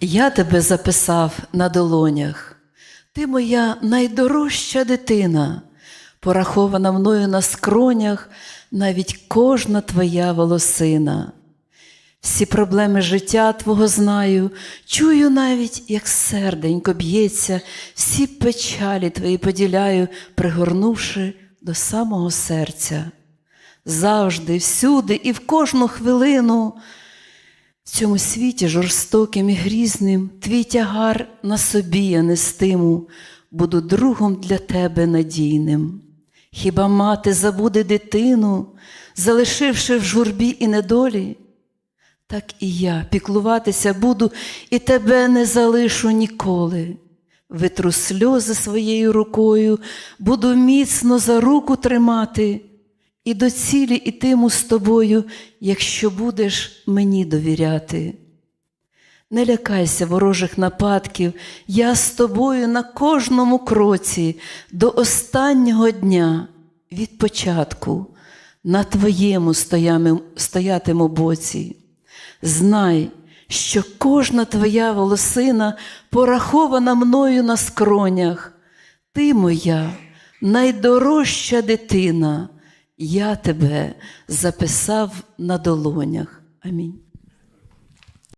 Я тебе записав на долонях, ти моя найдорожча дитина, порахована мною на скронях навіть кожна твоя волосина. Всі проблеми життя Твого знаю, чую навіть, як серденько б'ється, всі печалі твої поділяю, пригорнувши до самого серця. Завжди, всюди і в кожну хвилину в цьому світі жорстоким і грізним твій тягар на собі я нестиму, буду другом для тебе надійним. Хіба мати забуде дитину, залишивши в журбі і недолі? Так і я піклуватися буду і тебе не залишу ніколи. Витру сльози своєю рукою, буду міцно за руку тримати, і до цілі ітиму з тобою, якщо будеш мені довіряти. Не лякайся ворожих нападків, я з тобою на кожному кроці до останнього дня від початку на твоєму стоятиму боці. Знай, що кожна твоя волосина порахована мною на скронях. Ти моя найдорожча дитина, я тебе записав на долонях. Амінь.